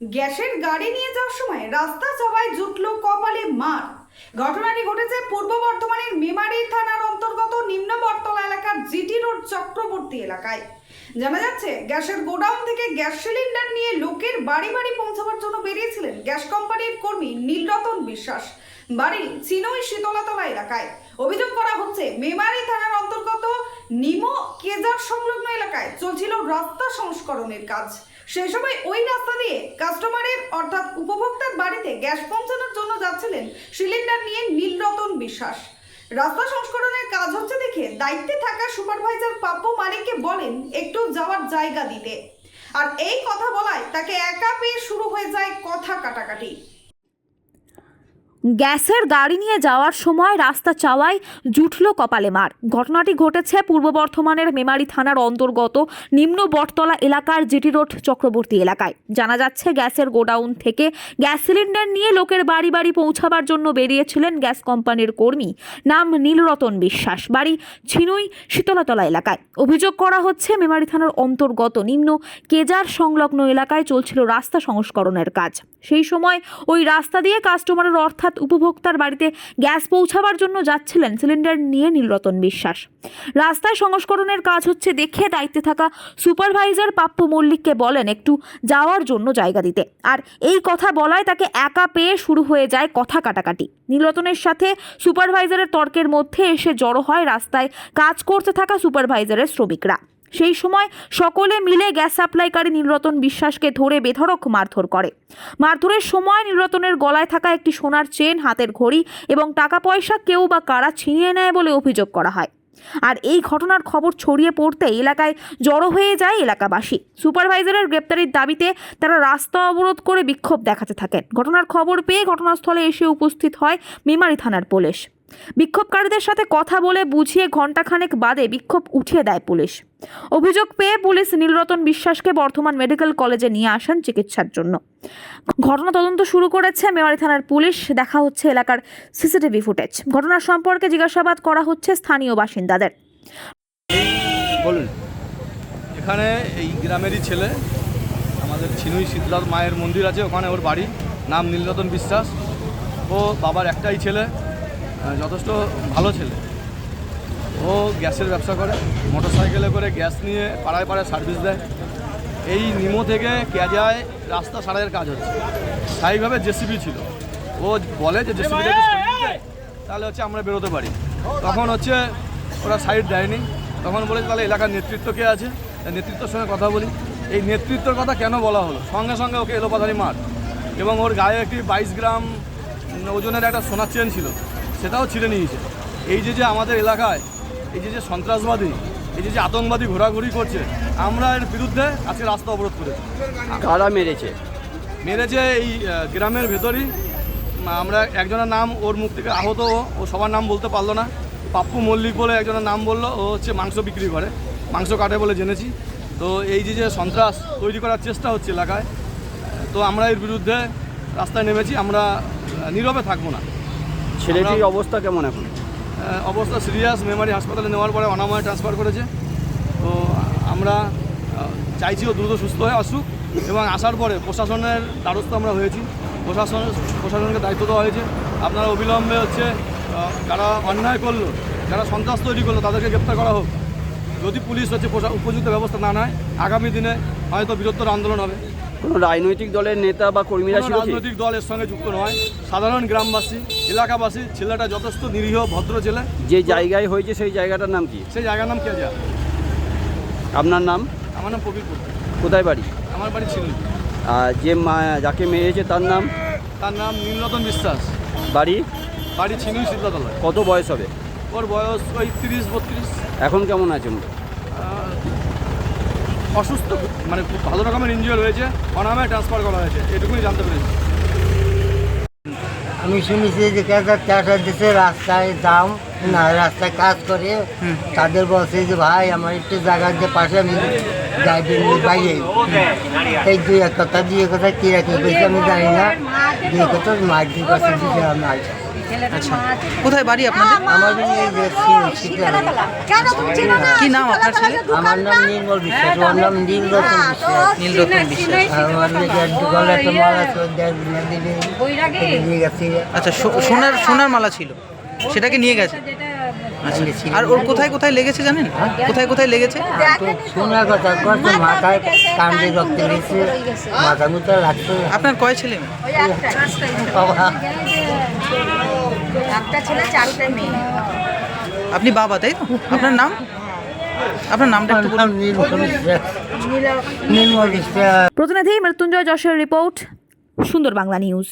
গ্যাসের গাড়ি নিয়ে যাওয়ার সময় রাস্তা চাপায় জুটল কপালে মার। ঘটনাটি ঘটেছে পূর্ব বর্ধমানের মেমারি থানার অন্তর্গত নিম্ন বটতলা এলাকার জিটি রোড চক্রবর্তী এলাকায়। জানা যাচ্ছে, গ্যাসের গোডাউন থেকে গ্যাস সিলিন্ডার নিয়ে লোকের বাড়ি বাড়ি পৌঁছাবার জন্য বেরিয়েছিলেন গ্যাস কোম্পানির কর্মী নীলরতন বিশ্বাস। বাড়ি চিনই শীতলাতলা এলাকায়। অভিযোগ করা হচ্ছে, মেমারি থানার অন্তর্গত নিমো কেজার সংলগ্ন এলাকায় চলছিল রাস্তা সংস্করণের কাজ। সেই সময় ওই রাস্তা দিয়ে কাস্টমারের অর্থাৎ উপভোক্তার বাড়িতে গ্যাস পৌঁছানোর জন্য যাচ্ছিলেন সিলিন্ডার নিয়ে নীলরতন বিশ্বাস। রাস্তা সংস্করণের কাজ হচ্ছে দেখে দায়িত্বে থাকা সুপারভাইজার পাপ্পু মালিককে বলেন, একটু যাওয়ার জায়গা দিতে। আর এই কথা বলায় তাকে একা পেয়ে শুরু হয়ে যায় কথা কাটাকাটি। গ্যাসের গাড়ি নিয়ে যাওয়ার সময় রাস্তা চাওয়ায় জুটল কপালে মার। ঘটনাটি ঘটেছে পূর্ব বর্ধমানের মেমারি থানার অন্তর্গত নিম্ন বটতলা এলাকার জিটি রোড চক্রবর্তী এলাকায়। জানা যাচ্ছে, গ্যাসের গোডাউন থেকে গ্যাস সিলিন্ডার নিয়ে লোকের বাড়ি বাড়ি পৌঁছাবার জন্য বেরিয়েছিলেন গ্যাস কোম্পানির কর্মী, নাম নীলরতন বিশ্বাস। বাড়ি ছিনুই, শীতলাতলা এলাকায়। অভিযোগ করা হচ্ছে, মেমারি থানার অন্তর্গত নিম্ন কেজার সংলগ্ন এলাকায় চলছিল রাস্তা সংস্করণের কাজ। সেই সময় ওই রাস্তা দিয়ে কাস্টমারের অর্থাৎ উপভোক্তার বাড়িতে গ্যাস পৌঁছাবার জন্য যাচ্ছিলেন সিলিন্ডার নিয়ে নীলরতন বিশ্বাস। রাস্তায় সংস্করণের কাজ হচ্ছে দেখে দায়িত্বে থাকা সুপারভাইজার পাপ্পু মল্লিককে বলেন, একটু যাওয়ার জন্য জায়গা দিতে। আর এই কথা বলায় তাকে একা পেয়ে শুরু হয়ে যায় কথা কাটাকাটি। নীলরতনের সাথে সুপারভাইজারের তর্কের মধ্যে এসে জড়ো হয় রাস্তায় কাজ করতে থাকা সুপারভাইজারের শ্রমিকরা। সেই সময় সকলে মিলে গ্যাস সাপ্লাইকারী নীলরতন বিশ্বাসকে ধরে বেধড়ক মারধর করে। মারধরের সময় নীলরতনের গলায় থাকা একটি সোনার চেন, হাতের ঘড়ি এবং টাকা পয়সা কেউ বা কারা ছিনিয়ে নেয় বলে অভিযোগ করা হয়। আর এই ঘটনার খবর ছড়িয়ে পড়তে এলাকায় জড়ো হয়ে যায় এলাকাবাসী। সুপারভাইজারের গ্রেপ্তারির দাবিতে তারা রাস্তা অবরোধ করে বিক্ষোভ দেখাতে থাকেন। ঘটনার খবর পেয়ে ঘটনাস্থলে এসে উপস্থিত হয় মেমারি থানার পুলিশ। বিক্ষোভকারীদের সাথে কথা বলে বুঝিয়ে ঘণ্টাখানেক বাদে বিক্ষোভ উঠিয়ে দেয় পুলিশ। অভিযোগ পেয়ে পুলিশ নীলরতন বিশ্বাসকে বর্ধমান মেডিকেল কলেজে নিয়ে আসেন চিকিৎসার জন্য। ঘটনা তদন্ত শুরু করেছে মেমারি থানার পুলিশ। দেখা হচ্ছে এলাকার সিসিটিভি ফুটেজ। ঘটনার সম্পর্কে জিজ্ঞাসাবাদ করা হচ্ছে স্থানীয় বাসিন্দাদের। বলুন। এখানে এই গ্রামেরই ছেলে আমাদের ছিনুই শীতলার মায়ের মন্দির আছে ওখানে ওর বাড়ি। নাম নীলরতন বিশ্বাস। ও বাবার একটাই ছেলে। যথেষ্ট ভালো ছেলে। ও গ্যাসের ব্যবসা করে মোটর সাইকেলে করে গ্যাস নিয়ে পাড়ায় পাড়ায় সার্ভিস দেয়। এই নিমো থেকে কেজায় রাস্তা সারাইয়ের কাজ হচ্ছে। স্থায়ীভাবে জেসিবি ছিল। ও বলে যে জেসিবিটা তাহলে হচ্ছে আমরা বেরোতে পারি। তখন হচ্ছে ওরা সাইড দেয়নি। তখন বলেছে তাহলে এলাকার নেতৃত্ব কে আছে? নেতৃত্বের সঙ্গে কথা বলি। এই নেতৃত্বের কথা কেন বলা হলো? সঙ্গে সঙ্গে ওকে এলোপাথারি মার। এবং ওর গায়ে একটি বাইশ গ্রাম ওজনের একটা সোনার চেন ছিল। সেটাও ছিঁড়ে নিয়েছে। এই যে যে আমাদের এলাকায় এই যে যে সন্ত্রাসবাদী এই যে যে আতঙ্কবাদী ঘোরাঘুরি করছে আমরা এর বিরুদ্ধে আজকে রাস্তা অবরোধ করেছি। কারা মেরেছে? মেরেছে এই গ্রামের ভেতরই। আমরা একজনের নাম ওর মুখ থেকে আহত ও ও সবার নাম বলতে পারল না। পাপ্পু মল্লিক বলে একজনের নাম বলল ও হচ্ছে মাংস বিক্রি করে মাংস কাটে বলে জেনেছি। তো এই যে যে সন্ত্রাস তৈরি করার চেষ্টা হচ্ছে এলাকায় তো আমরা এর বিরুদ্ধে রাস্তায় নেমেছি আমরা নীরবে থাকব না। ছেলেটির অবস্থা কেমন এখন? অবস্থা সিরিয়াস মেমারি হাসপাতালে নেওয়ার পরে অনাময় ট্রান্সফার করেছে। তো আমরা আহ, চাইছি ও দ্রুত সুস্থ হয়ে আসুক এবং আসার পরে প্রশাসনের দ্বারস্থ আমরা হয়েছি। প্রশাসন প্রশাসনকে দায়িত্ব দেওয়া হয়েছে। আপনারা অবিলম্বে হচ্ছে যারা অন্যায় করল যারা সন্ত্রাস তৈরি করল তাদেরকে গ্রেপ্তার করা হোক। যদি পুলিশ হচ্ছে উপযুক্ত ব্যবস্থা না নেয় আগামী দিনে হয়তো বৃহত্তর আন্দোলন হবে। কোনো রাজনৈতিক দলের নেতা বা কর্মীরা ছিল রাজনৈতিক দল এর সঙ্গে যুক্ত নয়। সাধারণ গ্রামবাসী এলাকাবাসী ছেলেটা যথেষ্ট নিরীহ ভদ্র ছেলে। যে জায়গায় হয়েছে সেই জায়গাটার নাম কি? সেই জায়গার নাম কেজা আপনার নাম? আমার নাম প্রবীর কোথায় বাড়ি? আমার বাড়ি ছিল আর যে মা যাকে মেরেছে তার নাম? তার নাম নীলরতন বিশ্বাস। বাড়ি? বাড়ি ছিনুই শীতলাতলায় কত বয়স হবে? ওর বয়স ওই তিরিশ বত্রিশ। এখন কেমন আছে অসুস্থ মানে খুব ভালো রকমের ইঞ্জুরি হয়েছে অনামে ট্রান্সফার করা হয়েছে এটুকুই জানতে পেরেছি। আমি শুনেছি যে কেসা ক্যাশা দিছে রাস্তায় দাম না রাস্তায় কাজ করে। তাদের বলছে যে ভাই আমার একটু জায়গার যে পাশে আমি গাইবেন বাইরে। এই দুই এক কথা দুই এক কথা কি রাখি আমি জানি না। দুই কথা মার দুই পাশে দিতে আমার আচ্ছা। কোথায় বাড়ি আপনাদের? আমার কি নাম আপনার ছেলে? আমার নাম নির্মল বিশ্বাস ওর নাম নীলরতন বিশ্বাস। নীলরতন বিশ্বাস। আমার মেয়েকে গলা একটা মালা তো দেড় দিনে দিবে দিয়ে গেছে আচ্ছা সো- সোনার সোনার মালা ছিল। সেটাকে নিয়ে গেছে? আচ্ছা। আর ওর কোথায় কোথায় লেগেছে জানেন? কোথায় কোথায় লেগেছে? শোনার কথা করছে কান্দে রক্ত গেছে। মাথা মুথা লাগছে। আপনার কয় ছেলে বাবা। একটা ছেলে চারটে মেয়ে। আপনি বাবা তাই তো? আপনার নাম? আপনার নামটা একটু বলুন। প্রতিনিধি মৃত্যুঞ্জয় যশের রিপোর্ট সুন্দর বাংলা নিউজ।